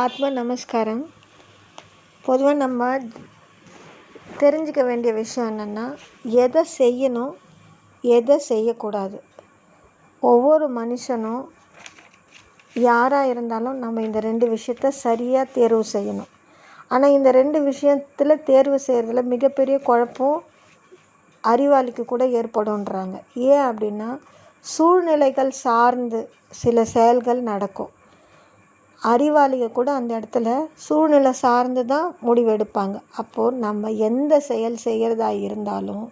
ஆத்ம நமஸ்காரம். பொதுவாக நம்ம தெரிஞ்சுக்க வேண்டிய விஷயம் என்னென்னா எதை செய்யணும் எதை செய்யக்கூடாது. ஒவ்வொரு மனுஷனும் யாராக இருந்தாலும் நம்ம இந்த ரெண்டு விஷயத்த சரியாக தேர்வு செய்யணும். ஆனால் இந்த ரெண்டு விஷயத்தில் தேர்வு செய்கிறதுல மிகப்பெரிய குழப்பம் அறிவாளிக்கு கூட ஏற்படும்ன்றாங்க. ஏன் அப்படின்னா சூழ்நிலைகள் சார்ந்து சில செயல்கள் நடக்கும். அறிவாளிக கூட அந்த இடத்துல சூழ்நிலை சார்ந்து தான் முடிவெடுப்பாங்க. அப்போது நம்ம எந்த செயல் செய்கிறதா இருந்தாலும்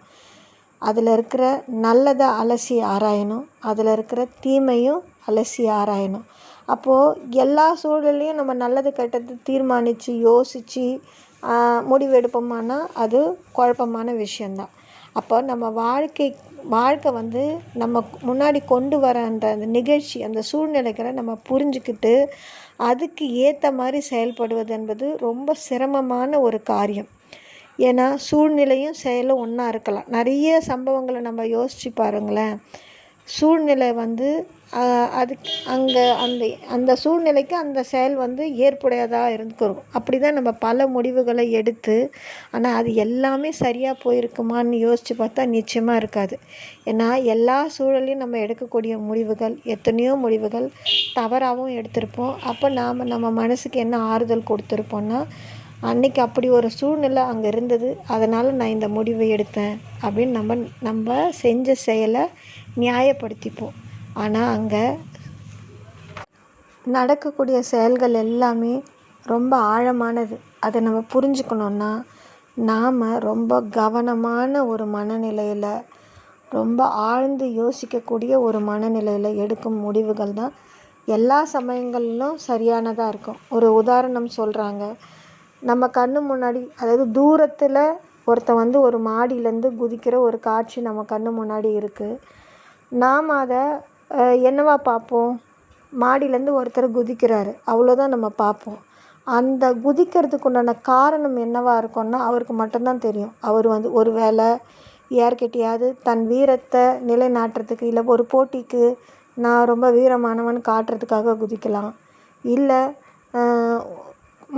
அதில் இருக்கிற நல்லதை அலசி ஆராயணும். அதில் இருக்கிற தீமையும் அலசி ஆராயணும். அப்போது எல்லா சூழ்நிலையும் நம்ம நல்லது கெட்டது தீர்மானித்து யோசித்து முடிவெடுப்போமானா அது குழப்பமான விஷயந்தான் அப்போ நம்ம வாழ்க்கை வாழ்க்கை வந்து நம்ம முன்னாடி கொண்டு வர அந்த அந்த நிகழ்ச்சி அந்த சூழ்நிலைகளை நம்ம புரிஞ்சுக்கிட்டு அதுக்கு ஏற்ற மாதிரி செயல்படுவது என்பது ரொம்ப சிரமமான ஒரு காரியம். ஏன்னா சூழ்நிலையும் செயலும் ஒன்றா இருக்கலாம். நிறைய சம்பவங்களை நம்ம யோசித்து பாருங்களேன். சூழ்நிலை வந்து அதுக்கு அங்கே அந்த அந்த சூழ்நிலைக்கு அந்த செயல் வந்து ஏற்புடையதாக இருக்கும். அப்படி தான் நம்ம பல முடிவுகளை எடுத்து ஆனால் அது எல்லாமே சரியாக போயிருக்குமான்னு யோசித்து பார்த்தா நிச்சயமாக இருக்காது. ஏன்னா எல்லா சூழலையும் நம்ம எடுக்கக்கூடிய முடிவுகள் எத்தனையோ முடிவுகள் தவறாகவும் எடுத்திருப்போம். அப்போ நாம் நம்ம மனசுக்கு என்ன ஆறுதல் கொடுத்துருப்போம்னா அன்னைக்கு அப்படி ஒரு சூழ்நிலை அங்கே இருந்தது. அதனால் நான் இந்த முடிவை எடுத்தேன் அப்படின்னு நம்ம நம்ம செஞ்ச செயலை நியாயப்படுத்திப்போம். ஆனால் அங்கே நடக்கக்கூடிய செயல்கள் எல்லாமே ரொம்ப ஆழமானது. அதை நம்ம புரிஞ்சுக்கணுன்னா நாம் ரொம்ப கவனமான ஒரு மனநிலையில் ரொம்ப ஆழ்ந்து யோசிக்கக்கூடிய ஒரு மனநிலையில் எடுக்கும் முடிவுகள் தான் எல்லா சமயங்களிலும் சரியானதாக இருக்கும். ஒரு உதாரணம் சொல்கிறாங்க நம்ம கண்ணு முன்னாடி அதாவது தூரத்தில் ஒருத்தன் வந்து ஒரு மாடியிலேருந்து குதிக்கிற ஒரு காட்சி நம்ம கண்ணு முன்னாடி இருக்குது நாம் அதை என்னவா பார்ப்போம்? மாடியிலேருந்து ஒருத்தர் குதிக்கிறாரு அவ்வளோதான் நம்ம பார்ப்போம். அந்த குதிக்கிறதுக்கு உண்டான காரணம் என்னவாக இருக்கும்னா அவருக்கு மட்டும்தான் தெரியும். அவர் வந்து ஒரு வேலை யார்கிட்டையாவது தன் வீரத்தை நிலைநாட்டுறதுக்கு இல்லை ஒரு போட்டிக்கு நான் ரொம்ப வீரமானவன் காட்டுறதுக்காக குதிக்கலாம். இல்லை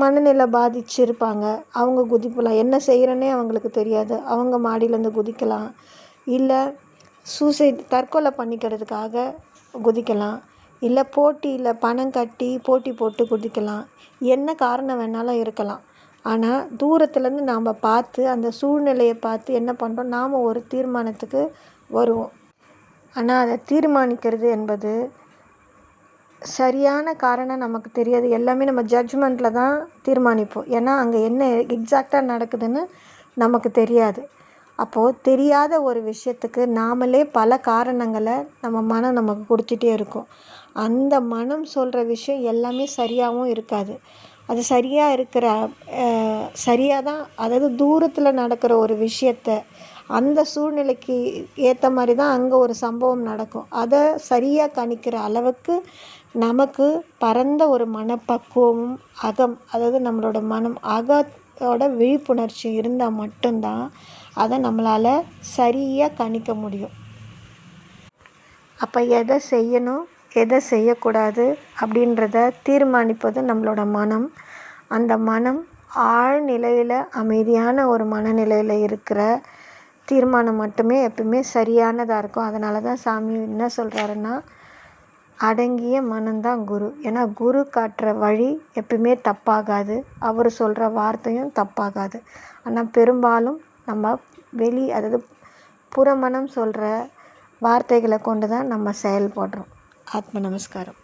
மனநிலை பாதிச்சிருப்பாங்க. அவங்க குதிக்கலாம் என்ன செய்கிறேன்னே அவங்களுக்கு தெரியாது. அவங்க மாடியிலேருந்து குதிக்கலாம். இல்லை சூசைட் தற்கொலை பண்ணிக்கிறதுக்காக குதிக்கலாம். இல்லை போட்டியில் பணம் கட்டி போட்டி போட்டு குதிக்கலாம். என்ன காரணம் வேணாலும் இருக்கலாம். ஆனால் தூரத்துலேருந்து நாம் பார்த்து அந்த சூழ்நிலையை பார்த்து என்ன பண்ணுறோம் நாம் ஒரு தீர்மானத்துக்கு வருவோம். ஆனால் அதை தீர்மானிக்கிறது என்பது சரியான காரணம் நமக்கு தெரியாது. எல்லாமே நம்ம ஜட்ஜ்மெண்ட்டில் தான் தீர்மானிப்போம். ஏன்னா அங்கே என்ன எக்ஸாக்டாக நடக்குதுன்னு நமக்கு தெரியாது. அப்போது தெரியாத ஒரு விஷயத்துக்கு நாமளே பல காரணங்களை நம்ம மனம் நமக்கு கொடுத்துட்டே இருக்கும். அந்த மனம் சொல்கிற விஷயம் எல்லாமே சரியாகவும் இருக்காது. அது சரியாக இருக்கிற சரியாக தான் அதாவது தூரத்தில் நடக்கிற ஒரு விஷயத்த அந்த சூழ்நிலைக்கு ஏற்ற மாதிரி தான் அங்கே ஒரு சம்பவம் நடக்கும். அதை சரியாக கணிக்கிற அளவுக்கு நமக்கு பரந்த ஒரு மனப்பக்குவமும் அகம் அதாவது நம்மளோட மனம் அகத்தோட விழிப்புணர்ச்சி இருந்தால் மட்டும்தான் அதை நம்மளால் சரியாக கணிக்க முடியும். அப்போ எதை செய்யணும் எதை செய்யக்கூடாது அப்படின்றத தீர்மானிப்பது நம்மளோட மனம். அந்த மனம் ஆழ்நிலையில் அமைதியான ஒரு மனநிலையில் இருக்கிற தீர்மானம் மட்டுமே எப்பவுமே சரியானதாக இருக்கும். அதனால தான் சாமி என்ன சொல்கிறாருன்னா அடங்கிய மனம்தான் குரு. ஏன்னா குரு காட்டுற வழி எப்பவுமே தப்பாகாது. அவர் சொல்கிற வார்த்தையும் தப்பாகாது. ஆனால் பெரும்பாலும் நம்ம வெளி அதாவது புறமனம் சொல்கிற வார்த்தைகளை கொண்டு தான் நம்ம செயல்படுறோம் ஆத்ம நமஸ்காரம்.